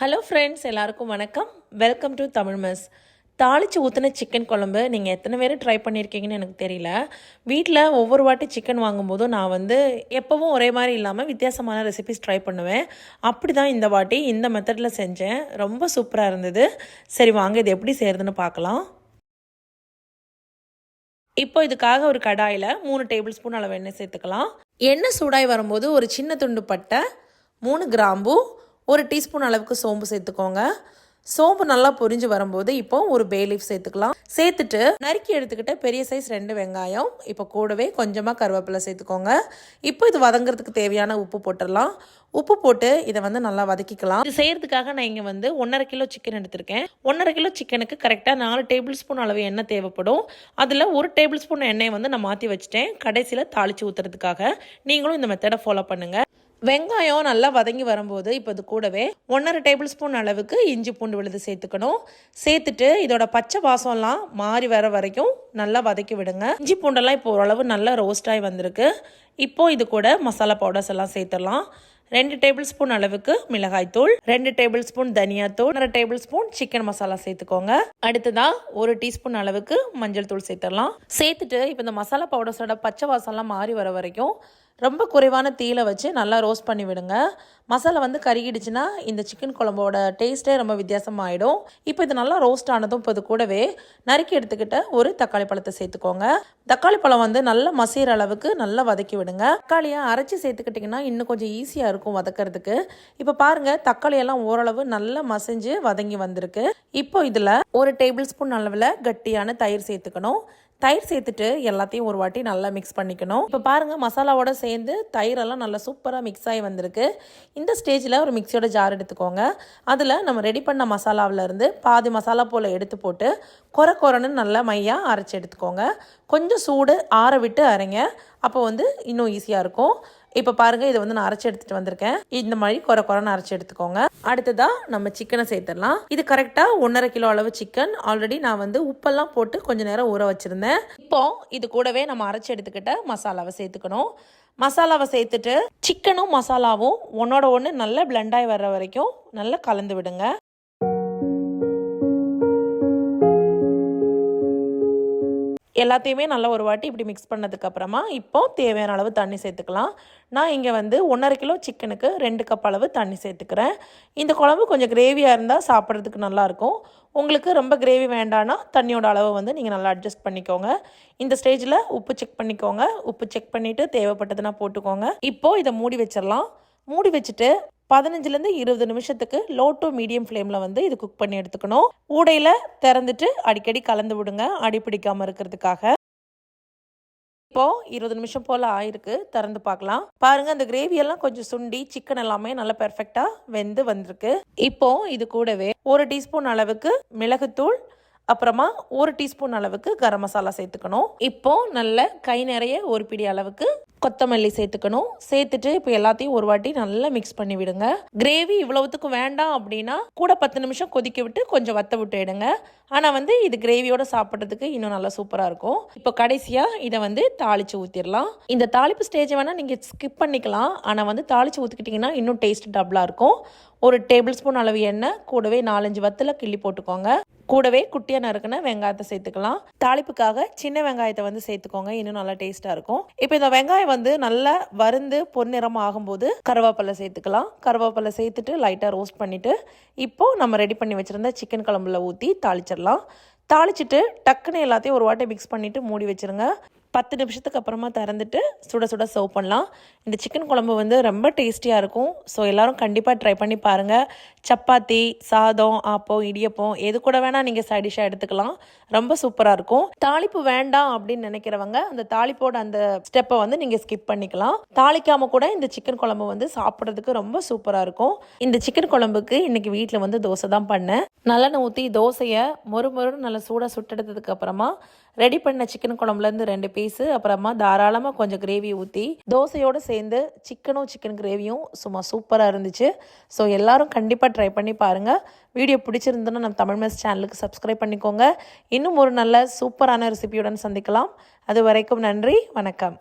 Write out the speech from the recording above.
Hello friends எல்லாருக்கும் வணக்கம். Welcome to Tamil mess தாளித்து ஊற்றின சிக்கன் குழம்பு நீங்கள் எத்தனை பேர் ட்ரை பண்ணியிருக்கீங்கன்னு எனக்கு தெரியல. வீட்டில் ஒவ்வொரு வாட்டி சிக்கன் வாங்கும்போதும் நான் வந்து எப்போவும் ஒரே மாதிரி இல்லாமல் வித்தியாசமான ரெசிபிஸ் ட்ரை பண்ணுவேன். அப்படி தான் இந்த வாட்டி இந்த மெத்தடில் செஞ்சேன். ரொம்ப சூப்பராக இருந்தது. சரி வாங்க இது எப்படி செய்கிறதுன்னு பார்க்கலாம். இப்போ இதுக்காக ஒரு கடாயில் மூணு டேபிள் ஸ்பூன் அளவு எண்ணெய் சேர்த்துக்கலாம். எண்ணெய் சூடாய் வரும்போது ஒரு சின்ன துண்டு பட்டை மூணு கிராம்பு ஒரு டீஸ்பூன் அளவுக்கு சோம்பு சேர்த்துக்கோங்க. சோம்பு நல்லா பொரிஞ்சு வரும்போது இப்போ ஒரு பே லீஃப் சேர்த்துக்கலாம். சேர்த்துட்டு நறுக்கி எடுத்துக்கிட்ட பெரிய சைஸ் ரெண்டு வெங்காயம் இப்போ கூடவே கொஞ்சமாக கருவேப்பிலை சேர்த்துக்கோங்க. இப்போ இது வதங்குறதுக்கு தேவையான உப்பு போட்டுடலாம். உப்பு போட்டு இதை வந்து நல்லா வதக்கிக்கலாம். இது செய்யறதுக்காக நான் இங்கே வந்து ஒன்றரை கிலோ சிக்கன் எடுத்திருக்கேன். ஒன்றரை கிலோ சிக்கனுக்கு கரெக்டாக நாலு டேபிள் ஸ்பூன் அளவு எண்ணெய் தேவைப்படும். அதில் ஒரு டேபிள் ஸ்பூன் எண்ணெயை வந்து நான் மாற்றி வச்சுட்டேன். கடைசியில் தாளித்து ஊற்றுறதுக்காக நீங்களும் இந்த மெத்தடை ஃபாலோ பண்ணுங்கள் வெங்காயம் நல்லா வதங்கி வரும்போது இப்போ இது கூடவே ஒன்றரை டேபிள் ஸ்பூன் அளவுக்கு இஞ்சி பூண்டு விழுது சேர்த்துக்கணும். சேர்த்துட்டு இதோட பச்சை வாசம்லாம் மாறி வர வரைக்கும் நல்லா வதக்கி விடுங்க. இஞ்சி பூண்டெல்லாம் இப்போ ஓரளவு நல்லா ரோஸ்டாகி வந்திருக்கு. இப்போ இது கூட மசாலா பவுடர்ஸ் எல்லாம் சேர்த்துடலாம். ரெண்டு டேபிள் ஸ்பூன் அளவுக்கு மிளகாய்த்தூள் ரெண்டு டேபிள் ஸ்பூன் தனியாத்தூள் ஒன்றரை டேபிள் ஸ்பூன் சிக்கன் மசாலா சேர்த்துக்கோங்க. அடுத்ததா ஒரு டீஸ்பூன் அளவுக்கு மஞ்சள் தூள் சேர்த்துடலாம். சேர்த்துட்டு இப்போ இந்த மசாலா பவுடர்ஸோட பச்சை வாசம்லாம் மாறி வர வரைக்கும் ரொம்ப குறைவான தீயில வச்சு நல்லா ரோஸ்ட் பண்ணி விடுங்க. மசாலா வந்து கருகிடுச்சுன்னா இந்த சிக்கன் குழம்போட டேஸ்ட்டே ரொம்ப வித்தியாசமாயிடும். இப்போ இது நல்லா ரோஸ்ட் ஆனதும் இப்போ இது கூடவே நறுக்கி எடுத்துக்கிட்ட ஒரு தக்காளி பழத்தை சேர்த்துக்கோங்க. தக்காளி பழம் வந்து நல்லா மசிகிற அளவுக்கு நல்லா வதக்கி விடுங்க. தக்காளியை அரைச்சி சேர்த்துக்கிட்டிங்கன்னா இன்னும் கொஞ்சம் ஈஸியாக இருக்கும் வதக்கிறதுக்கு. இப்போ பாருங்கள் தக்காளியெல்லாம் ஓரளவு நல்லா மசிஞ்சு வதங்கி வந்திருக்கு. இப்போ இதில் ஒரு டேபிள் ஸ்பூன் அளவில் கட்டியான தயிர் சேர்த்துக்கணும். தயிர் சேர்த்துட்டு எல்லாத்தையும் ஒரு வாட்டி நல்லா மிக்ஸ் பண்ணிக்கணும். இப்போ பாருங்கள் மசாலாவோட சேர்ந்து தயிரெல்லாம் நல்லா சூப்பராக மிக்ஸ் ஆகி வந்திருக்கு. இந்த ஸ்டேஜில் ஒரு மிக்சியோட ஜார் எடுத்துக்கோங்க. அதில் நம்ம ரெடி பண்ண மசாலாவில் இருந்து பாதி மசாலா போல் எடுத்து போட்டு குறை குறைன்னு நல்லா மையாக அரைச்சி எடுத்துக்கோங்க. கொஞ்சம் சூடு ஆற விட்டு அரைங்க. அப்போ வந்து இன்னும் ஈஸியாக இருக்கும். இப்போ பாருங்கள் இதை வந்து நான் அரைச்சி எடுத்துகிட்டு வந்திருக்கேன். இந்த மாதிரி குறை குறைன்னு அரைச்சி எடுத்துக்கோங்க. அடுத்ததாக நம்ம சிக்கனை சேர்த்துடலாம். இது கரெக்டாக ஒன்றரை கிலோ அளவு சிக்கன் ஆல்ரெடி நான் வந்து உப்பெல்லாம் போட்டு கொஞ்சம் நேரம் ஊற வச்சுருந்தேன். இப்போ இது கூடவே நம்ம அரைச்சி எடுத்துக்கிட்ட மசாலாவை சேர்த்துக்கணும். மசாலாவை சேர்த்துட்டு சிக்கனும் மசாலாவும் ஒன்னோட ஒன்று நல்லா பிளெண்டாகி வர்ற வரைக்கும் நல்லா கலந்து விடுங்க. எல்லாத்தையுமே நல்லா ஒரு வாட்டி இப்படி மிக்ஸ் பண்ணதுக்கப்புறமா இப்போ தேவையான அளவு தண்ணி சேர்த்துக்கலாம். நான் இங்கே வந்து ஒன்றரை கிலோ சிக்கனுக்கு ரெண்டு கப் அளவு தண்ணி சேர்த்துக்கிறேன். இந்த குழம்பு கொஞ்சம் கிரேவியாக இருந்தால் சாப்பிட்றதுக்கு நல்லாயிருக்கும் உங்களுக்கு ரொம்ப கிரேவி வேண்டான்னா தண்ணியோட அளவை வந்து நீங்கள் நல்லா அட்ஜஸ்ட் பண்ணிக்கோங்க. இந்த ஸ்டேஜில் உப்பு செக் பண்ணிக்கோங்க. உப்பு செக் பண்ணிவிட்டு தேவைப்பட்டதுன்னா போட்டுக்கோங்க. இப்போது இதை மூடி வச்சிடலாம். மூடி வச்சுட்டு பதினஞ்சுலேருந்து இருபது நிமிஷத்துக்கு லோ டு மீடியம் ஃப்ளேமில் வந்து இது குக் பண்ணி எடுத்துக்கணும். ஊடையில் திறந்துட்டு அடிக்கடி கலந்து விடுங்க அடி பிடிக்காமல் இருக்கிறதுக்காக. இப்போ இருபது நிமிஷம் போல் ஆயிருக்கு திறந்து பார்க்கலாம். பாருங்க அந்த கிரேவி எல்லாம் கொஞ்சம் சுண்டி சிக்கன் எல்லாமே நல்லா பெர்ஃபெக்டாக வெந்து வந்திருக்கு. இப்போ இது கூடவே ஒரு டீஸ்பூன் அளவுக்கு மிளகுத்தூள் அப்புறமா ஒரு டீஸ்பூன் அளவுக்கு கரம் மசாலா சேர்த்துக்கணும். இப்போ நல்ல கை நிறைய ஒரு பிடி அளவுக்கு கொத்தமல்லி சேர்த்துக்கணும். சேர்த்துட்டு இப்போ எல்லாத்தையும் ஒரு வாட்டி நல்லா மிக்ஸ் பண்ணி விடுங்க. கிரேவி இவ்வளவுத்துக்கு வேண்டாம் அப்படின்னா கூட பத்து நிமிஷம் கொதிக்க விட்டு கொஞ்சம் வத்த விட்டு எடுங்க. ஆனால் வந்து இது கிரேவியோட சாப்பிட்றதுக்கு இன்னும் நல்லா சூப்பராக இருக்கும். இப்போ கடைசியாக இதை வந்து தாளித்து ஊற்றிடலாம் இந்த தாளிப்பு ஸ்டேஜ் வேணால் நீங்கள் ஸ்கிப் பண்ணிக்கலாம். ஆனால் வந்து தாளித்து ஊற்றிக்கிட்டிங்கன்னா இன்னும் டேஸ்ட் டபுளாக இருக்கும். ஒரு டேபிள் ஸ்பூன் அளவு எண்ணெய் கூடவே நாலஞ்சு வத்தில் கிள்ளி போட்டுக்கோங்க. கூடவே குட்டியாக நறுக்கின வெங்காயத்தை சேர்த்துக்கலாம். தாளிப்புக்காக சின்ன வெங்காயத்தை வந்து சேர்த்துக்கோங்க. இன்னும் நல்லா டேஸ்ட்டாக இருக்கும். இப்போ இந்த வெங்காயம் வந்து நல்லா வருந்து பொன்னிறம் ஆகும்போது கருவேப்பிலை சேர்த்துக்கலாம். கருவேப்பிலை சேர்த்துட்டு லைட்டாக ரோஸ்ட் பண்ணிவிட்டு இப்போது நம்ம ரெடி பண்ணி வச்சுருந்த சிக்கன் குழம்புல ஊற்றி தாளிச்சிடலாம். தாளிச்சிட்டு டக்குன்னு எல்லாத்தையும் ஒரு வாட்டை மிக்ஸ் பண்ணிவிட்டு மூடி வச்சுருங்க. பத்து நிமிஷத்துக்கு அப்புறமா திறந்துட்டு சுட சுட சர்வ் பண்ணலாம். இந்த சிக்கன் குழம்பு வந்து ரொம்ப டேஸ்டியாக இருக்கும். ஸோ எல்லோரும் கண்டிப்பாக ட்ரை பண்ணி பாருங்கள் சப்பாத்தி சாதம் ஆப்பம் இடியப்பம் எது கூட வேணால் நீங்கள் சைடிஷாக எடுத்துக்கலாம். ரொம்ப சூப்பராக இருக்கும். தாளிப்பு வேண்டாம் அப்படின்னு நினைக்கிறவங்க அந்த தாளிப்போட அந்த ஸ்டெப்பை வந்து நீங்கள் ஸ்கிப் பண்ணிக்கலாம். தாளிக்காமல் கூட இந்த சிக்கன் குழம்பு வந்து சாப்பிட்றதுக்கு ரொம்ப சூப்பராக இருக்கும். இந்த சிக்கன் குழம்புக்கு இன்றைக்கி வீட்டில் வந்து தோசை தான் பண்ணேன். நல்லெண்ணெய் ஊற்றி தோசையை மொறு மொறு நல்லா சூடாக சுட்டெடுத்ததுக்கு அப்புறமா ரெடி பண்ண சிக்கன் குழம்புலேருந்து ரெண்டு பீஸு அப்புறமா தாராளமாக கொஞ்சம் கிரேவி ஊற்றி தோசையோடு சேர்ந்து சிக்கனும் சிக்கன் கிரேவியும் சும்மா சூப்பராக இருந்துச்சு. ஸோ எல்லாரும் கண்டிப்பாக ட்ரை பண்ணி பாருங்கள் வீடியோ பிடிச்சிருந்துன்னா நம்ம தமிழ் மெஸ் சேனலுக்கு சப்ஸ்கிரைப் பண்ணிக்கோங்க. இன்னும் ஒரு நல்ல சூப்பரான ரெசிபியுடன் சந்திக்கலாம். அது வரைக்கும் நன்றி வணக்கம்.